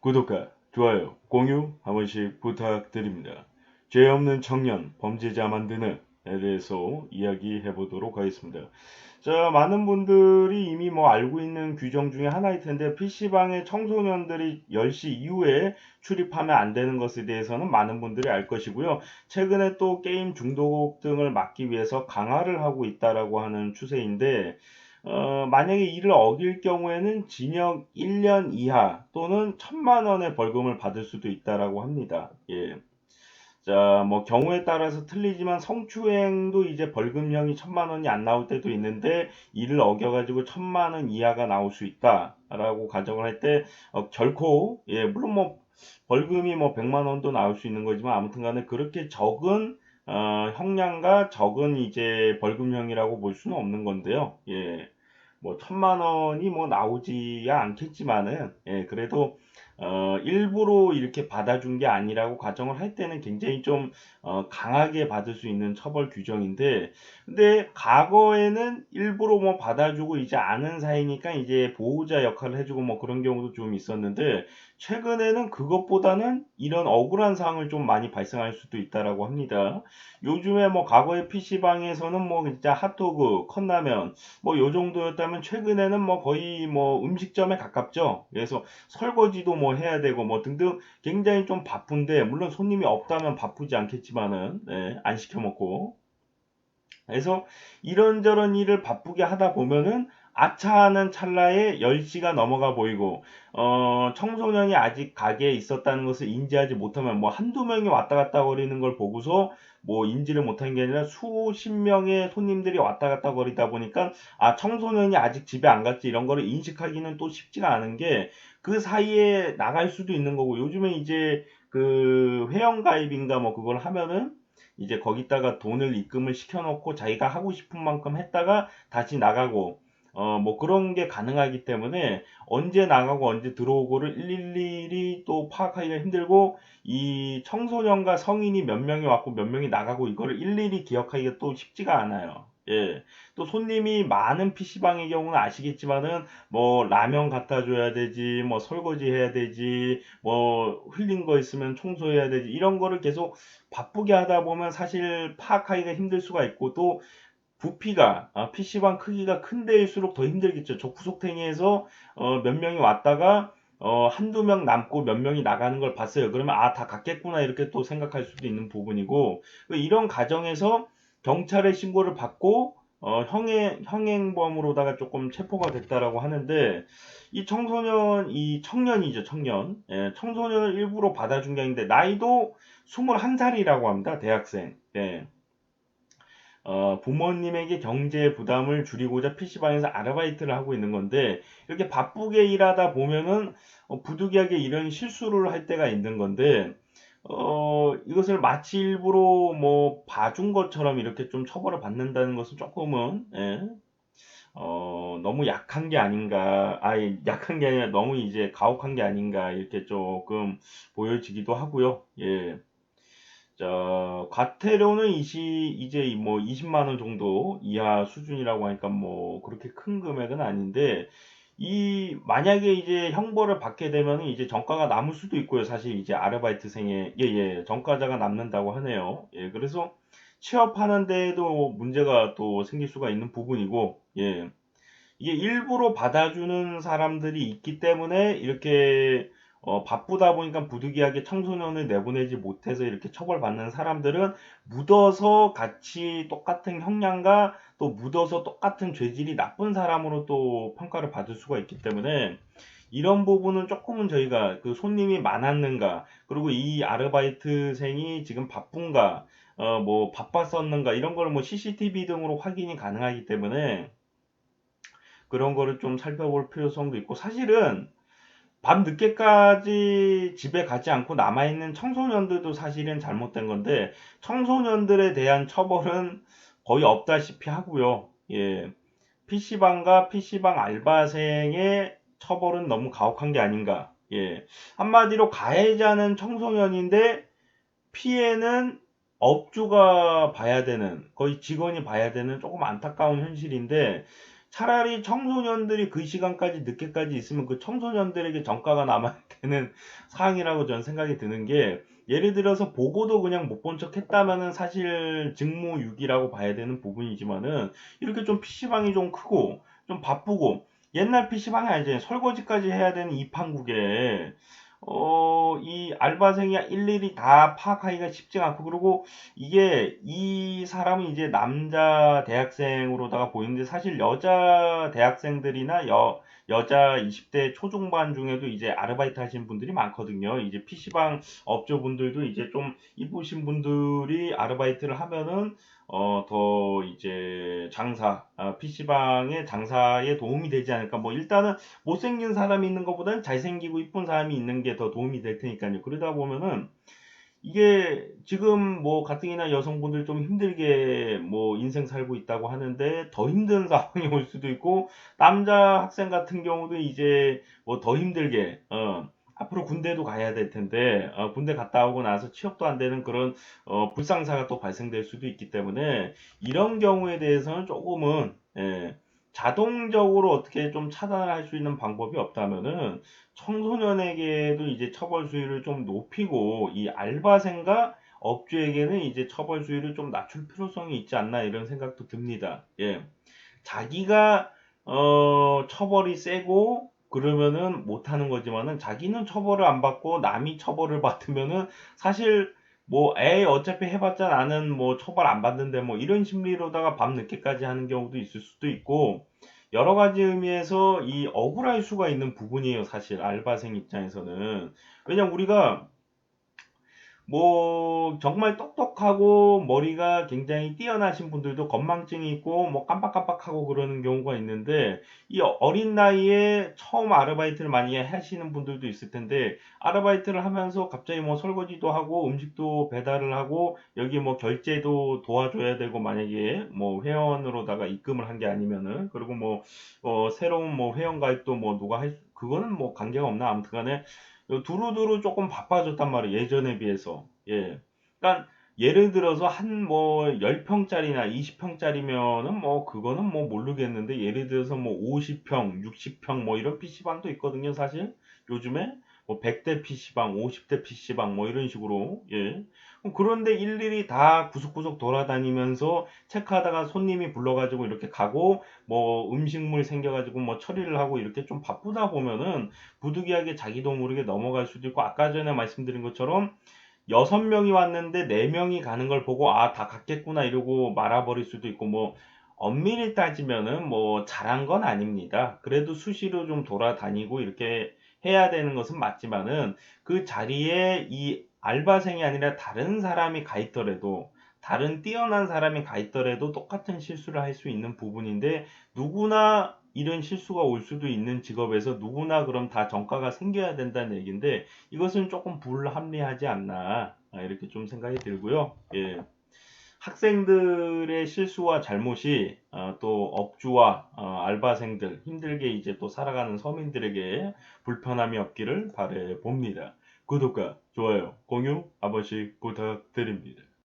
구독과 좋아요, 공유 한 번씩 부탁드립니다. 죄 없는 청년, 범죄자 만드는 에 대해서 이야기해 보도록 하겠습니다. 자, 많은 분들이 이미 뭐 알고 있는 규정 중에 하나일 텐데, PC방에 청소년들이 10시 이후에 출입하면 안 되는 것에 대해서는 많은 분들이 알 것이고요. 최근에 또 게임 중독 등을 막기 위해서 강화를 하고 있다라고 하는 추세인데, 어, 만약에 이를 어길 경우에는 징역 1년 이하 또는 천만 원의 벌금을 받을 수도 있다라고 합니다. 예. 자, 뭐 경우에 따라서 틀리지만 성추행도 이제 벌금형이 천만 원이 안 나올 때도 있는데 이를 어겨가지고 천만 원 이하가 나올 수 있다라고 가정을 할때 어, 결코 예 물론 뭐 벌금이 뭐 백만 원도 나올 수 있는 거지만 아무튼간에 그렇게 적은 어, 형량과 적은 이제 벌금형이라고 볼 수는 없는 건데요. 예. 뭐 천만 원이 뭐 나오지야 않겠지만은 예, 그래도 어, 일부러 이렇게 받아준 게 아니라고 가정을 할 때는 굉장히 좀 어, 강하게 받을 수 있는 처벌 규정인데 근데 과거에는 일부러 뭐 받아주고 이제 아는 사이니까 이제 보호자 역할을 해주고 뭐 그런 경우도 좀 있었는데 최근에는 그것보다는 이런 억울한 상황을 좀 많이 발생할 수도 있다라고 합니다. 요즘에 뭐 과거에 PC방에서는 뭐 진짜 핫도그, 컵라면 뭐 요 정도였다면 최근에는 뭐 거의 뭐 음식점에 가깝죠. 그래서 설거지 도 뭐 해야 되고 뭐 등등 굉장히 좀 바쁜데 물론 손님이 없다면 바쁘지 않겠지만은 네, 안 시켜 먹고. 그래서 이런저런 일을 바쁘게 하다 보면은 아차하는 찰나에 10시가 넘어가 보이고 어, 청소년이 아직 가게에 있었다는 것을 인지하지 못하면 뭐 한두 명이 왔다 갔다 거리는 걸 보고서 뭐 인지를 못한 게 아니라 수십 명의 손님들이 왔다 갔다 거리다 보니까 아 청소년이 아직 집에 안 갔지 이런 거를 인식하기는 또 쉽지가 않은 게 그 사이에 나갈 수도 있는 거고 요즘에 이제 그 회원 가입인가 뭐 그걸 하면은 이제 거기다가 돈을 입금을 시켜놓고 자기가 하고 싶은 만큼 했다가 다시 나가고 어, 뭐 그런 게 가능하기 때문에 언제 나가고 언제 들어오고를 일일이 또 파악하기가 힘들고 이 청소년과 성인이 몇 명이 왔고 몇 명이 나가고 이거를 일일이 기억하기가 또 쉽지가 않아요. 예. 또 손님이 많은 PC방의 경우는 아시겠지만은 뭐 라면 갖다 줘야 되지, 뭐 설거지 해야 되지, 뭐 흘린 거 있으면 청소해야 되지, 이런 거를 계속 바쁘게 하다 보면 사실 파악하기가 힘들 수가 있고 또 부피가 아, PC방 크기가 큰 데일수록 더 힘들겠죠. 저 구석탱이에서 어, 몇 명이 왔다가 어, 한두 명 남고 몇 명이 나가는 걸 봤어요. 그러면 아, 다 갔겠구나 이렇게 또 생각할 수도 있는 부분이고 이런 과정에서 경찰에 신고를 받고 어, 형행, 형행범으로다가 조금 체포가 됐다라고 하는데 이 청소년, 이 청년이죠, 청년. 예, 청소년을 일부러 받아준 게 아닌데 나이도 21살이라고 합니다, 대학생. 예. 어, 부모님에게 경제 부담을 줄이고자 PC방에서 아르바이트를 하고 있는 건데 이렇게 바쁘게 일하다 보면은 어, 부득이하게 이런 실수를 할 때가 있는 건데 어, 이것을 마치 일부러 뭐 봐준 것처럼 이렇게 좀 처벌을 받는다는 것은 조금은 예, 어, 너무 약한 게 아닌가, 아니 약한 게 아니라 너무 이제 가혹한 게 아닌가 이렇게 조금 보여지기도 하고요. 예. 자, 과태료는 이시, 이제 뭐 20만 원 정도 이하 수준이라고 하니까 뭐 그렇게 큰 금액은 아닌데 이 만약에 이제 형벌을 받게 되면 이제 정가가 남을 수도 있고요. 사실 이제 아르바이트생의 예 예 정가자가 남는다고 하네요. 예 그래서 취업하는 데에도 문제가 또 생길 수가 있는 부분이고 예 이게 일부러 받아주는 사람들이 있기 때문에 이렇게 어, 바쁘다 보니까 부득이하게 청소년을 내보내지 못해서 이렇게 처벌받는 사람들은 묻어서 같이 똑같은 형량과 또 묻어서 똑같은 죄질이 나쁜 사람으로 또 평가를 받을 수가 있기 때문에 이런 부분은 조금은 저희가 그 손님이 많았는가 그리고 이 아르바이트생이 지금 바쁜가 어 뭐 바빴었는가 이런 거를 뭐 CCTV 등으로 확인이 가능하기 때문에 그런 거를 좀 살펴볼 필요성도 있고 사실은 밤 늦게까지 집에 가지 않고 남아있는 청소년들도 사실은 잘못된 건데 청소년들에 대한 처벌은 거의 없다시피 하고요. 예. PC방과 PC방 알바생의 처벌은 너무 가혹한 게 아닌가. 예. 한마디로 가해자는 청소년인데 피해는 업주가 봐야 되는 거의 직원이 봐야 되는 조금 안타까운 현실인데 차라리 청소년들이 그 시간까지 늦게까지 있으면 그 청소년들에게 정가가 남아야 되는 사항이라고 저는 생각이 드는 게 예를 들어서 보고도 그냥 못 본 척 했다면은 사실 직무유기라고 봐야 되는 부분이지만은 이렇게 좀 PC방이 좀 크고 좀 바쁘고 옛날 PC방이 아니잖아요. 설거지까지 해야 되는 이 판국에 어, 이 알바생이 일일이 다 파악하기가 쉽지가 않고, 그리고 이게, 이 사람은 이제 남자 대학생으로다가 보이는데, 사실 여자 대학생들이나 여, 여자 20대 초중반 중에도 이제 아르바이트 하시는 분들이 많거든요. 이제 PC방 업주분들도 이제 좀 이쁘신 분들이 아르바이트를 하면은, 어, 더 이제 장사, 아, PC방의 장사에 도움이 되지 않을까. 뭐 일단은 못생긴 사람이 있는 것보다는 잘생기고 이쁜 사람이 있는 게 더 도움이 될 테니까요. 그러다 보면은 이게 지금 뭐 가뜩이나 여성분들 좀 힘들게 뭐 인생 살고 있다고 하는데 더 힘든 상황이 올 수도 있고 남자 학생 같은 경우도 이제 뭐 더 힘들게 어 앞으로 군대도 가야 될 텐데 어, 군대 갔다 오고 나서 취업도 안 되는 그런 어, 불상사가 또 발생될 수도 있기 때문에 이런 경우에 대해서는 조금은 예, 자동적으로 어떻게 좀 차단할 수 있는 방법이 없다면은 청소년에게도 이제 처벌 수위를 좀 높이고 이 알바생과 업주에게는 이제 처벌 수위를 좀 낮출 필요성이 있지 않나 이런 생각도 듭니다. 예. 자기가 어 처벌이 세고 그러면은 못하는 거지만은 자기는 처벌을 안 받고 남이 처벌을 받으면은 사실 뭐 에이 어차피 해봤자 나는 뭐 처벌 안 받는데 뭐 이런 심리로다가 밤 늦게까지 하는 경우도 있을 수도 있고 여러 가지 의미에서 이 억울할 수가 있는 부분이에요 사실. 알바생 입장에서는. 왜냐면 우리가 뭐 정말 똑똑하고 머리가 굉장히 뛰어나신 분들도 건망증이 있고 뭐 깜빡깜빡하고 그러는 경우가 있는데 이 어린 나이에 처음 아르바이트를 많이 하시는 분들도 있을 텐데 아르바이트를 하면서 갑자기 뭐 설거지도 하고 음식도 배달을 하고 여기 뭐 결제도 도와줘야 되고 만약에 뭐 회원으로다가 입금을 한 게 아니면은 그리고 뭐 어, 새로운 뭐 회원 가입도 뭐 누가 할 수- 그거는 뭐 관계가 없나? 아무튼간에 두루두루 조금 바빠졌단 말이에요. 예전에 비해서. 예. 그러니까 예를 들어서 한 뭐 10평짜리나 20평짜리면은 뭐 그거는 뭐 모르겠는데 예를 들어서 뭐 50평, 60평 뭐 이런 PC방도 있거든요, 사실. 요즘에 뭐 100대 PC방, 50대 PC방 뭐 이런 식으로. 예. 그런데 일일이 다 구석구석 돌아다니면서 체크하다가 손님이 불러가지고 이렇게 가고 뭐 음식물 생겨가지고 뭐 처리를 하고 이렇게 좀 바쁘다 보면은 부득이하게 자기도 모르게 넘어갈 수도 있고 아까 전에 말씀드린 것처럼 여섯 명이 왔는데 네 명이 가는 걸 보고 아 다 갔겠구나 이러고 말아버릴 수도 있고 뭐 엄밀히 따지면은 뭐 잘한 건 아닙니다. 그래도 수시로 좀 돌아다니고 이렇게 해야 되는 것은 맞지만은 그 자리에 이 알바생이 아니라 다른 사람이 가 있더라도 다른 뛰어난 사람이 가 있더라도 똑같은 실수를 할 수 있는 부분인데 누구나 이런 실수가 올 수도 있는 직업에서 누구나 그럼 다 정가가 생겨야 된다는 얘기인데 이것은 조금 불합리하지 않나 아, 이렇게 좀 생각이 들고요. 예. 학생들의 실수와 잘못이 어, 또 업주와 어, 알바생들 힘들게 이제 또 살아가는 서민들에게 불편함이 없기를 바래 봅니다. 구독과 좋아요, 공유 한 번씩 부탁드립니다.